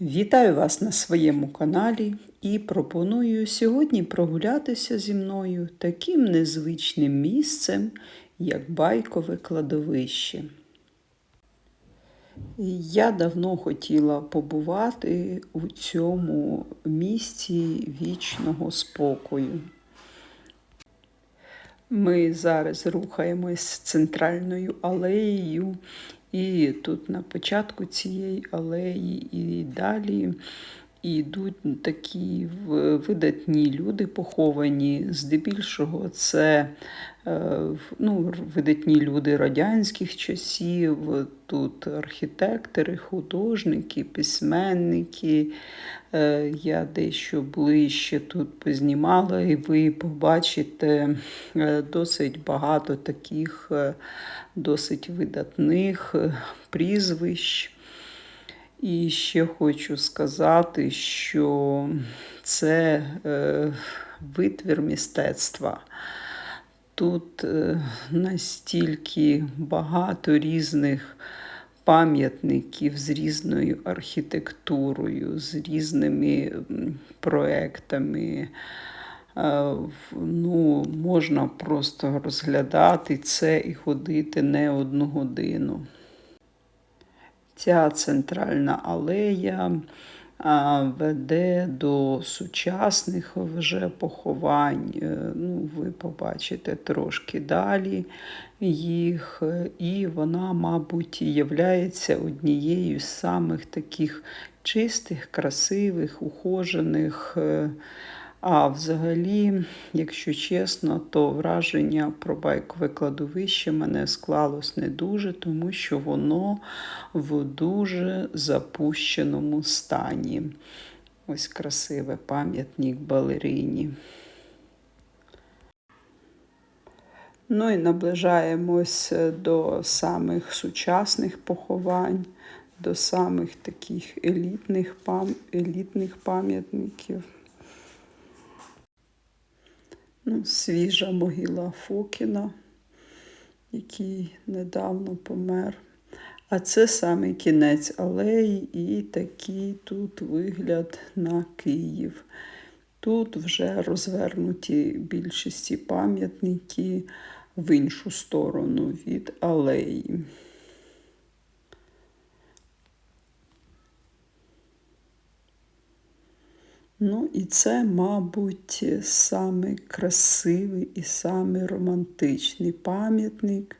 Вітаю вас на своєму каналі і пропоную сьогодні прогулятися зі мною таким незвичним місцем, як байкове кладовище. Я давно хотіла побувати у цьому місці вічного спокою. Ми зараз рухаємось центральною алеєю, і тут на початку цієї алеї і далі йдуть такі видатні люди поховані. Здебільшого це е, ну, видатні люди радянських часів, тут архітектори, художники, письменники. Е, я дещо ближче тут познімала, і ви побачите е, досить багато таких досить видатних прізвищ. І ще хочу сказати, що це е, витвір мистецтва. Тут е, настільки багато різних пам'ятників з різною архітектурою, з різними проектами. Е, ну, Можна просто розглядати це і ходити не одну годину. Ця центральна алея веде до сучасних вже поховань. Е, ну, Ви побачите трошки далі їх, і вона, мабуть, являється однією з самих таких чистих, красивих, ухожених. Е, а взагалі, якщо чесно, то враження про байкове кладовище мене склалось не дуже, тому що воно в дуже запущеному стані. Ось красиве пам'ятник балерині. Ну і наближаємось до самих сучасних поховань, до самих таких елітних, пам... елітних пам'ятників. Ну, Свіжа могила Фокіна, який недавно помер. А це саме кінець алеї і такий тут вигляд на Київ. Тут вже розвернуті більшості пам'ятники в іншу сторону від алеї. Ну, і це, мабуть, самий красивий і самий романтичний пам'ятник,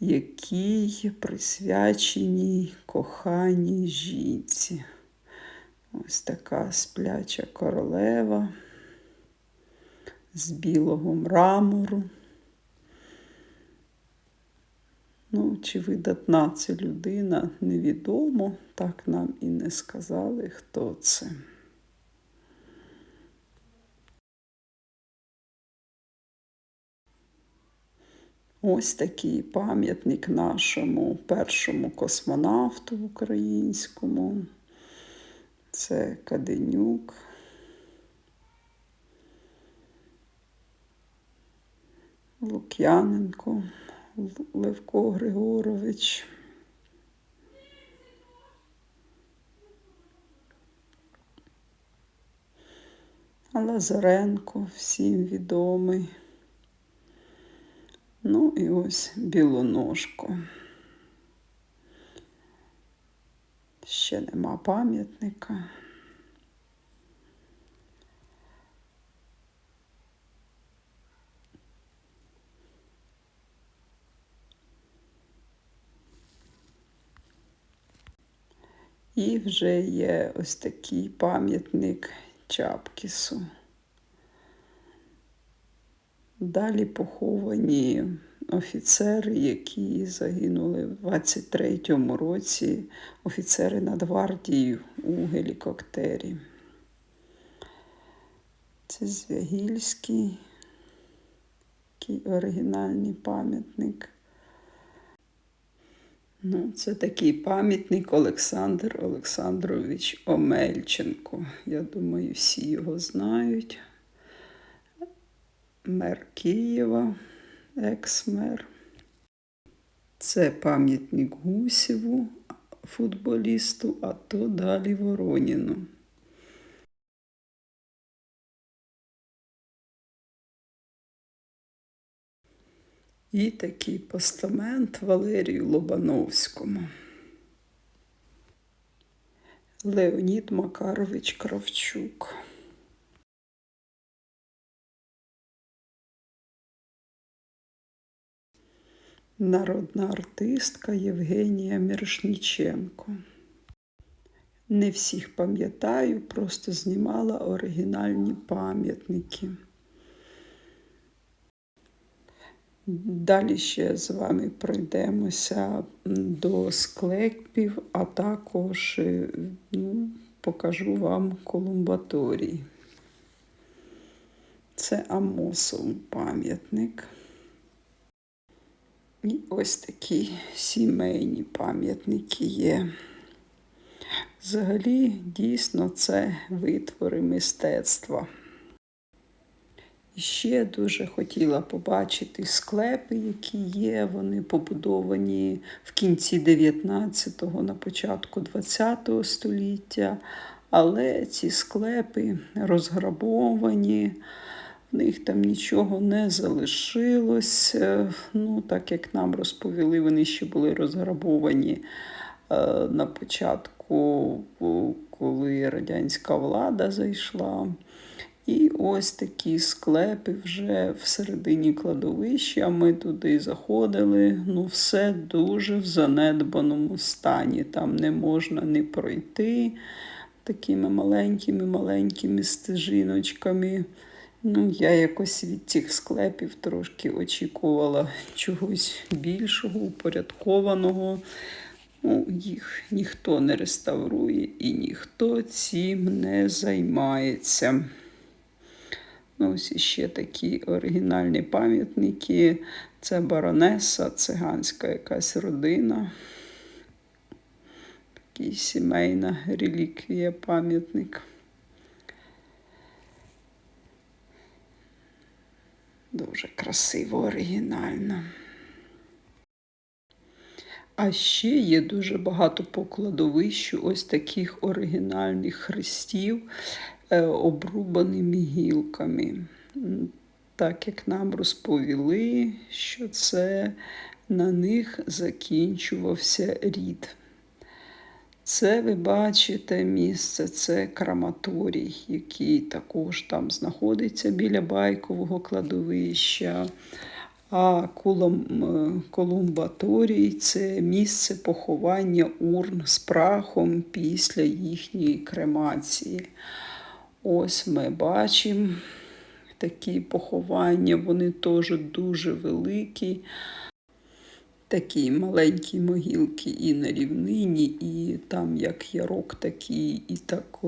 який присвячений коханій жінці. Ось така спляча королева з білого мрамору. Ну, чи видатна це людина, невідомо, так нам і не сказали, хто це. Ось такий пам'ятник нашому першому космонавту українському. Це Каденюк. Лук'яненко Левко Григорович. Лазаренко всім відомий. Ну і ось білоножку. Ще нема пам'ятника. І вже є ось такий пам'ятник Чапкісу. Далі поховані офіцери, які загинули в 23-му році, офіцери Нацгвардії у гелікоптері. Це Звягільський, такий оригінальний пам'ятник. Ну, Це такий пам'ятник Олександр Олександрович Омельченко. Я думаю, всі його знають мер Києва, екс-мер. Це пам'ятник Гусєву, футболісту, а то далі Вороніну. І такий постамент Валерію Лобановському. Леонід Макарович Кравчук. Народна артистка Євгенія Мірошніченко. Не всіх пам'ятаю, просто знімала оригінальні пам'ятники. Далі ще з вами пройдемося до склепів, а також ну, покажу вам колумбаторій. Це Амосов пам'ятник. І ось такі сімейні пам'ятники є. Взагалі, дійсно, це витвори мистецтва. І ще дуже хотіла побачити склепи, які є. Вони побудовані в кінці 19-го, на початку 20-го століття. Але ці склепи розграбовані, в них там нічого не залишилось. Ну, так як нам розповіли, вони ще були розграбовані е, на початку, коли радянська влада зайшла. І ось такі склепи вже всередині кладовища. Ми туди заходили. Ну, все дуже в занедбаному стані. Там не можна не пройти такими маленькими-маленькими стежиночками. Ну, я якось від цих склепів трошки очікувала чогось більшого, упорядкованого. Ну, Їх ніхто не реставрує і ніхто цим не займається. Ну, Ось іще такі оригінальні пам'ятники. Це баронеса, циганська якась родина. Такий сімейна реліквія пам'ятник. Дуже красиво, оригінально. А ще є дуже багато по кладовищу ось таких оригінальних хрестів, е, обрубаними гілками. Так як нам розповіли, що це на них закінчувався рід. Це ви бачите місце, це краматорій, який також там знаходиться біля байкового кладовища. А колумбаторій це місце поховання урн з прахом після їхньої кремації. Ось ми бачимо такі поховання, вони теж дуже великі. Такі маленькі могилки і на рівнині, і там як ярок такий, і так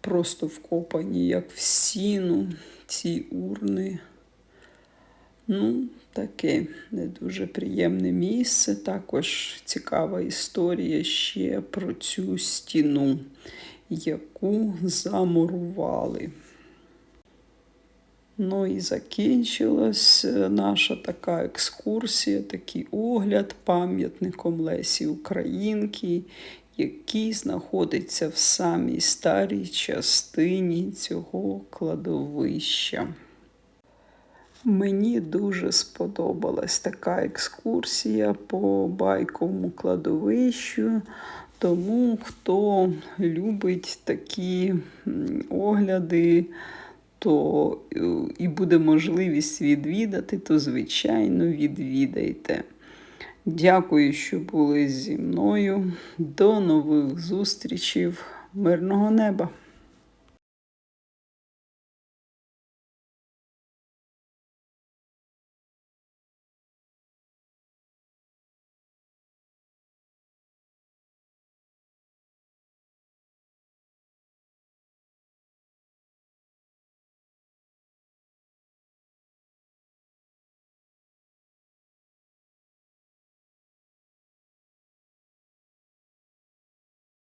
просто вкопані, як в сіну, ці урни. Ну, таке не дуже приємне місце. Також цікава історія ще про цю стіну, яку замурували. Ну і закінчилась е, наша така екскурсія, такий огляд пам'ятником Лесі Українки, який знаходиться в самій старій частині цього кладовища. Мені дуже сподобалась така екскурсія по байковому кладовищу. Тому хто любить такі огляди, то е, і буде можливість відвідати, то, звичайно, відвідайте. Дякую, що були зі мною. До нових зустрічей. Мирного неба!